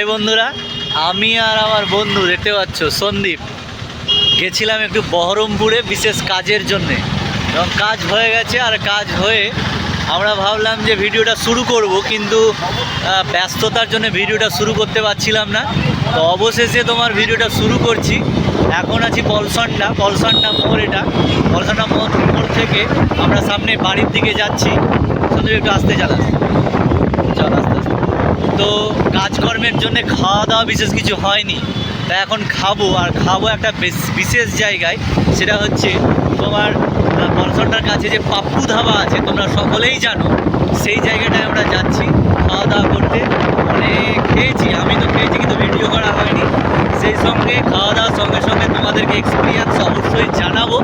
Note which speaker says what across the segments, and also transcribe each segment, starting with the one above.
Speaker 1: High বন্ধুরা, আমি আর আমার বন্ধু দেখতে পাচ্ছ, সন্দীপ। গেছিলাম একটু বহরমপুরে বিশেষ কাজের জন্যে। এবং কাজ হয়ে গেছে আর কাজ হয়ে আমরা ভাবলাম যে ভিডিওটা শুরু করব, কিন্তু ব্যস্ততার জন্য ভিডিওটা শুরু করতে পারছিলাম না। তো অবশেষে তোমার ভিডিওটা শুরু করছি। এখন আছি পলসনটা পলসনটা মোড় এটা। পলসনটা মোড় থেকে আমরা সামনে বাড়ির দিকে যাচ্ছি। সন্দীপ, একটু আসতে চালাস চল আস্তে আস্তে তো কাজকর্মের জন্য খাওয়া দাওয়া বিশেষ কিছু হয়নি। তা এখন খাব, আর খাব একটা বেশ- বিশেষ জায়গায়, সেটা হচ্ছে তোমার পলসনটার কাছে যে পাপ্পু ধাবা আছে, তোমরা সকলেই জানো, সেই জায়গাটায় আমরা যাচ্ছি খাওয়া দাওয়া করতে। মানে খেয়েছি, আমি তো খেয়েছি কিন্তু ভিডিও করা হয়নি। সেই সঙ্গে খাওয়া দাওয়ার সঙ্গে সঙ্গে তোমাদেরকে এক্সপিরিয়েন্স অবশ্যই জানাব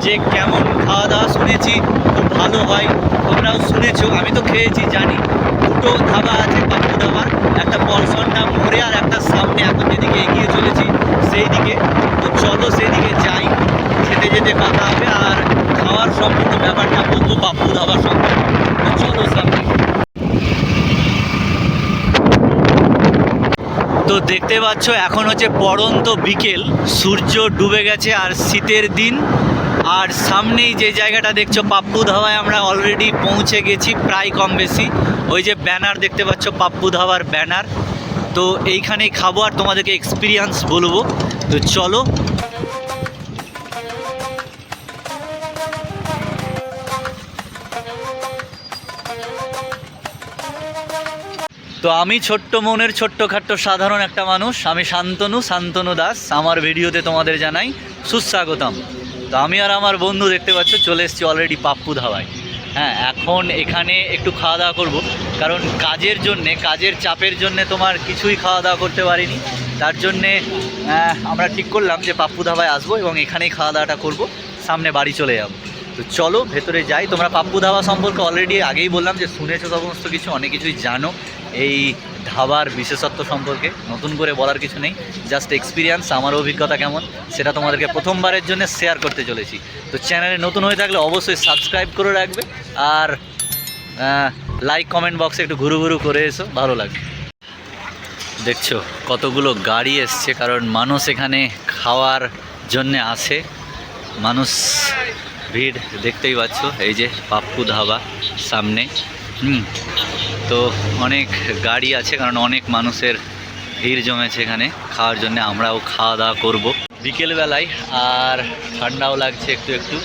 Speaker 1: যে কেমন খাওয়া দাওয়া শুনেছি, খুব ভালো হয়, তোমরাও শুনেছো, আমি তো খেয়েছি, জানি। দুটো ধাবা আছে পাপ্পু ধাবার একটা পলসনটা মোড়ে আর একটা সামনে এখন যেদিকে এগিয়ে চলেছি সেই দিকে তো চলো সেই দিকে যাই। যেতে যেতে কথা হবে আর খাওয়ার সম্পূর্ণ ব্যাপারটা বলব পাপ্পু ধাবার সঙ্গে। তো চলো সামনে। তো দেখতে পাচ্ছ, এখন হচ্ছে পড়ন্ত বিকেল। সূর্য ডুবে গেছে আর শীতের দিন। আর সামনেই যে জায়গাটা দেখছ, পাপ্পু ধাবায় আমরা অলরেডি পৌঁছে গেছি, প্রায় কম বেশি। ওই যে ব্যানার দেখতে পাচ্ছ, পাপ্পু ধাবার ব্যানার। তো এইখানেই খাব আর তোমাদেরকে এক্সপিরিয়েন্স বলব। তো চলো। তো আমি ছোট্ট মনের ছোট্টখাট্ট সাধারণ একটা মানুষ। আমি শান্তনু শান্তনু দাস। আমার ভিডিওতে তোমাদের জানাই সুস্বাগতম। তো আমি আর আমার বন্ধু দেখতে পাচ্ছ, চলে এসেছি অলরেডি পাপ্পু ধাবায়। হ্যাঁ এখন এখানে একটু খাওয়া দাওয়া করব। কারণ কাজের জন্যে, কাজের চাপের জন্যে তোমার কিছুই খাওয়া দাওয়া করতে পারিনি। তার জন্যে আমরা ঠিক করলাম যে পাপ্পু ধাবায় আসব এবং এখানেই খাওয়া দাওয়াটা করব। সামনে বাড়ি চলে যাব। তো চলো, ভেতরে যাই। তোমরা পাপ্পু ধাবা সম্পর্কে অলরেডি আগেই বললাম যে শুনেছো সমস্ত কিছু, অনেক কিছুই জানো। এই ধাবার বিশেষত্ব সম্পর্কে, নতুন করে বলার কিছু নেই জাস্ট এক্সপিরিয়েন্স আমার অভিজ্ঞতা কেমন, সেটা তোমাদেরকে প্রথমবারের জন্য শেয়ার করতে চলেছি। তো চ্যানেলে নতুন হয়ে থাকলে অবশ্যই সাবস্ক্রাইব করে রাখবে, আর লাইক কমেন্ট বক্সে একটু ঘুরু ঘুরু করে এসো, ভালো লাগবে। দেখছ, কতগুলো গাড়ি এসছে, কারণ মানুষ এখানে খাওয়ার জন্যে আসে, মানুষ ভিড় দেখতেই পাচ্ছ, এই যে পাপ্পু ধাবা সামনে। হুম। তো অনেক গাড়ি আছে, কারণ অনেক মানুষের ভিড় জমেছে এখানে খাওয়ার জন্য। আমরাও খাওয়া দাওয়া করব বিকেলবেলায়, আর ঠান্ডাও লাগছে একটু একটু।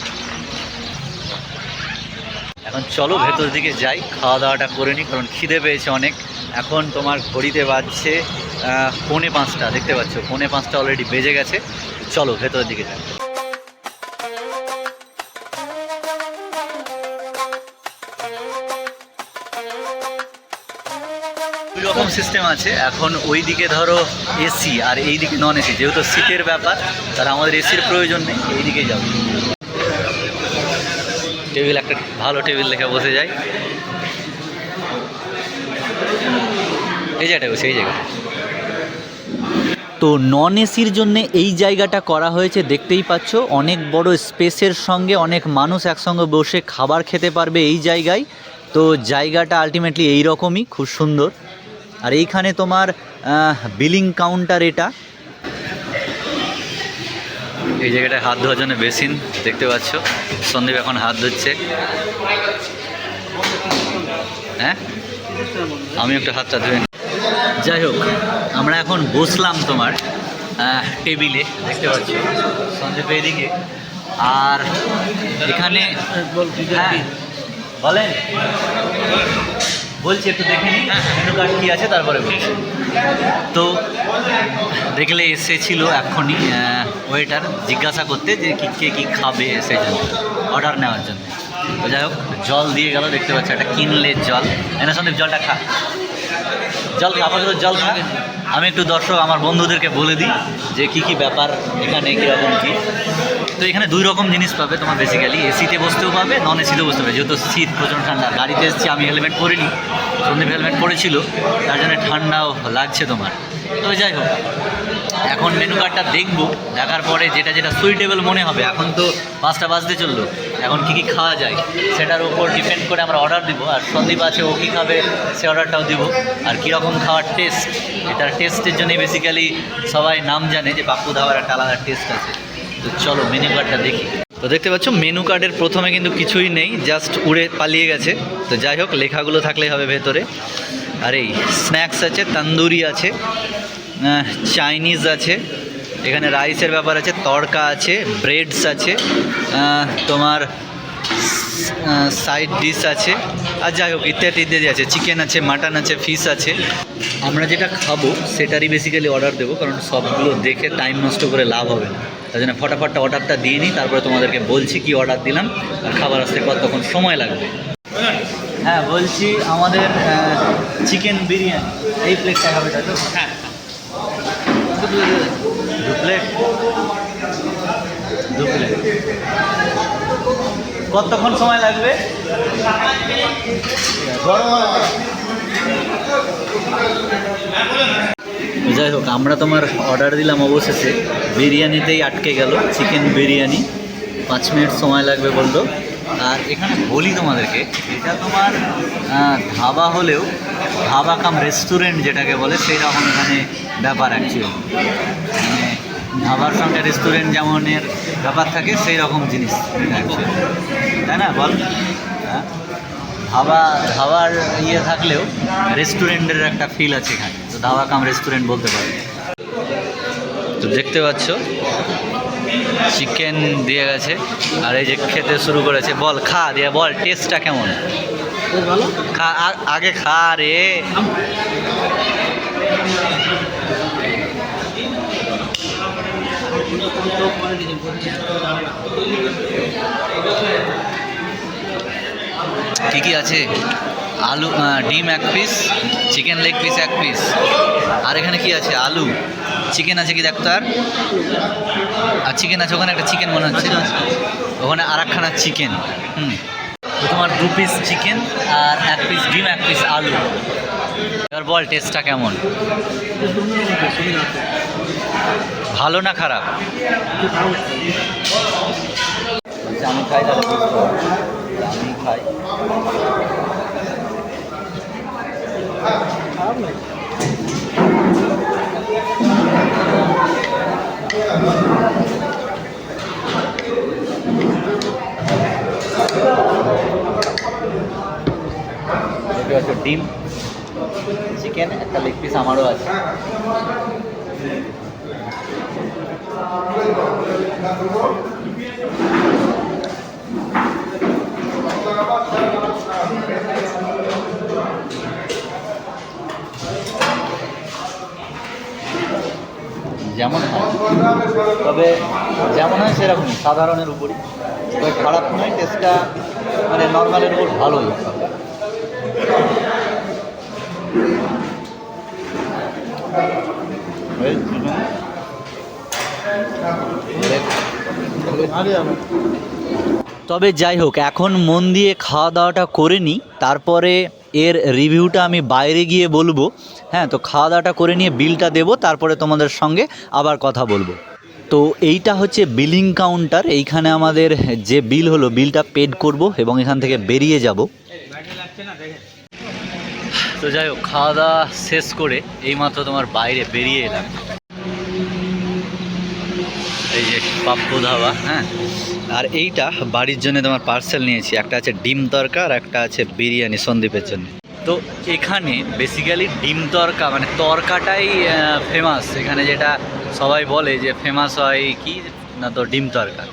Speaker 1: এখন চলো ভেতর দিকে যাই, খাওয়া দাওয়াটা করে নিই, কারণ খিদে পেয়েছে অনেক। এখন তোমার ঘড়িতে বাজছে পৌনে পাঁচটা, দেখতে পাচ্ছ? পৌনে পাঁচটা অলরেডি বেজে গেছে। চলো ভেতরের দিকে যাই। রকম সিস্টেম আছে। এখন ওই দিকে ধরো এসি আর এই দিকে নন এসি যেহেতু সিটের ব্যাপার তার আমাদের এসির প্রয়োজন নেই এই দিকে যাব টেবিল একটা ভালো টেবিল দেখে বসে যাই। এই জায়গাটা বসে, এই জায়গাটা তো নন এসির জন্য এই জায়গাটা করা হয়েছে, দেখতেই পাচ্ছ, অনেক বড় স্পেসের সঙ্গে অনেক মানুষ একসঙ্গে বসে খাবার খেতে পারবে এই জায়গায়। তো জায়গাটা আলটিমেটলি এই রকমই খুব সুন্দর। আর এইখানে তোমার বিলিং কাউন্টার এটা। এই জায়গাটায় হাত ধোয়ার জন্য বেসিন, দেখতে পাচ্ছ। সন্দীপ এখন হাত ধুচ্ছে। হ্যাঁ? আমি একটু হাতটা ধুয়ে। যাই হোক, আমরা এখন বসলাম তোমার টেবিলে দেখতে পাচ্ছ। সন্দীপ এদিকে আর এখানে হ্যাঁ বলেন। বলছি, একটু দেখে নিই মেনু কার্ড কী আছে, তারপরে বলছি। তো দেখলে এসেছিল এখনই ওয়েটার জিজ্ঞাসা করতে যে কী, কে কী খাবে সেই জন্য অর্ডার নেওয়ার জন্য। তো যাই হোক, জল দিয়ে গেল, দেখতে পাচ্ছি, একটা কিনলে জল। এনে সন্দীপ, জলটা খা। জল খা, আপাতত জল খা আমি একটু দর্শক, আমার বন্ধুদেরকে বলে দিই যে কি কি ব্যাপার, এখানে কীরকম কী। তো এখানে দুই রকম জিনিস পাবে তোমার বেসিক্যালি এসিতে বসতেও পাবে নন এসিতেও বসতে পাবে। যেহেতু শীত প্রচণ্ড ঠান্ডা, গাড়িতে এসেছি, আমি হেলমেট পরিনি সন্দীপ হেলমেট পরেছিল, তার জন্য ঠান্ডাও লাগছে তোমার। তো যাই হোক, এখন মেনু কার্ডটা দেখব, দেখার পরে যেটা যেটা সুইটেবল মনে হবে, এখন তো পাঁচটা বাজতে চলল, এখন কি কি খাওয়া যায়, সেটার উপর ডিপেন্ড করে আমরা অর্ডার দিব, আর সন্দীপ আছে, ও কী খাবে, সে অর্ডারটাও দিব। আর কীরকম খাওয়ার টেস্ট এটার টেস্টের জন্যই বেসিক্যালি সবাই নাম জানে যে পাপ্পু ধাবার একটা আলাদা টেস্ট আছে। তো চলো মেনু কার্ডটা দেখি। তো দেখতে পাচ্ছ মেনু কার্ডের প্রথমে কিন্তু কিছুই নেই জাস্ট উড়ে পালিয়ে গেছে। তো যাই হোক, লেখাগুলো থাকলেই হবে ভেতরে। আর এই স্ন্যাক্স আছে, তন্দুরি আছে চাইনিজ আছে, এখানে রাইসের ব্যাপার আছে, তড়কা আছে ব্রেডস আছে তোমার সাইড ডিশ আছে। আর যাই হোক ইত্যাদি ইত্যাদি আছে। চিকেন আছে মাটন আছে ফিশ আছে। আমরা যেটা খাব সেটারই বেসিক্যালি অর্ডার দেবো কারণ সবগুলো দেখে টাইম নষ্ট করে লাভ হবে না। তাই জন্য ফটাফটটা অর্ডারটা দিয়ে নিই তারপরে তোমাদেরকে বলছি কি অর্ডার দিলাম আর খাবার আসতে কতক্ষণ সময় লাগবে। হ্যাঁ বলছি আমাদের চিকেন বিরিয়ানি। এই প্লেটটা হবে তো? হ্যাঁ। দু প্লেট দু প্লেট কতক্ষণ সময় লাগবে? যাই হোক, আমরা তোমার অর্ডার দিলাম অবশেষে। বিরিয়ানিতেই আটকে গেল চিকেন বিরিয়ানি। পাঁচ মিনিট সময় লাগবে বলল। আর এখানে বলি তোমাদেরকে, এটা তোমার ধাবা হলেও ধাবা কাম রেস্টুরেন্ট যেটাকে বলে সেই রকম এখানে ব্যাপার অ্যাকচুয়ালি ধাবার সঙ্গে রেস্টুরেন্ট যেমনের ব্যাপার থাকে সেই রকম জিনিস তাই না বল? হ্যাঁ? ধাবা ধাবার ইয়ে থাকলেও রেস্টুরেন্টের একটা ফিল আছে এখানে। তো ধাবা কাম রেস্টুরেন্ট বলতে পারো। তো দেখতে পাচ্ছ চিকেন দিয়ে গেছে আর এই যে খেতে শুরু করেছে। বল খা দিয়ে বল টেস্টটা কেমন? খা আগে খা রে। কি কি আছে? আলু ডিম এক পিস চিকেন লেগ পিস এক পিস আর এখানে কি আছে? আলু। চিকেন আছে কি দেখো তার আর? চিকেন আছে ওখানে একটা চিকেন মনে হচ্ছে। ওখানে আর একখানা চিকেন হুম তোমার দু পিস চিকেন আর এক পিস ডিম এক পিস আলু। এবার বল টেস্টটা কেমন? ভালো না খারাপ? আমি খাই আমি খাই। ডিম চিকেন একটা লেগ পিস আমারও আছে। যেমন হয়। তবে যেমন হয় সেরকমই, সাধারণের উপরই। তবে খারাপ নয় টেস্টটা মানে নর্মালের উপর ভালোই তবে যাই হোক, এখন মন দিয়ে খাওয়া দাওয়াটা করে নিই তারপরে এর রিভিউটা আমি বাইরে গিয়ে বলব। হ্যাঁ তো খাওয়া দাওয়াটা করে নিয়ে বিলটা দেবো, তারপরে তোমাদের সঙ্গে আবার কথা বলব। তো এইটা হচ্ছে বিলিং কাউন্টার এইখানে আমাদের যে বিল হলো বিলটা পেড করব এবং এখান থেকে বেরিয়ে যাব। তো যাই হোক, খাওয়া দাওয়া শেষ করে এইমাত্র তোমার বাইরে বেরিয়ে এলাম। এই যে পাপ্পু ধাবা হ্যাঁ? আর এইটা বাড়ির জন্য তোমার পার্সেল নিয়েছি। একটা আছে ডিম তরকা আর একটা আছে বিরিয়ানি সন্দীপের জন্য। তো এখানে বেসিক্যালি ডিম তরকা মানে তরকাটাই ফেমাস এখানে যেটা সবাই বলে যে ফেমাস হয় কি না তো ডিম তরকা।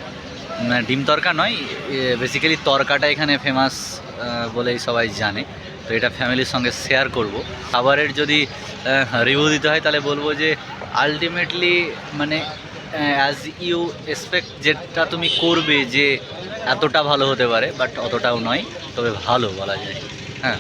Speaker 1: ডিম তরকা নয় বেসিক্যালি তরকাটা এখানে ফেমাস বলেই সবাই জানে। তো এটা ফ্যামিলির সঙ্গে শেয়ার করব। খাবারের যদি রিভিউ দিতে হয় তাহলে বলব যে আলটিমেটলি মানে অ্যাজ ইউ এক্সপেক্ট যেটা তুমি করবে যে এতটা ভালো হতে পারে বাট অতটাও নয়, তবে ভালো বলা যায়। হ্যাঁ।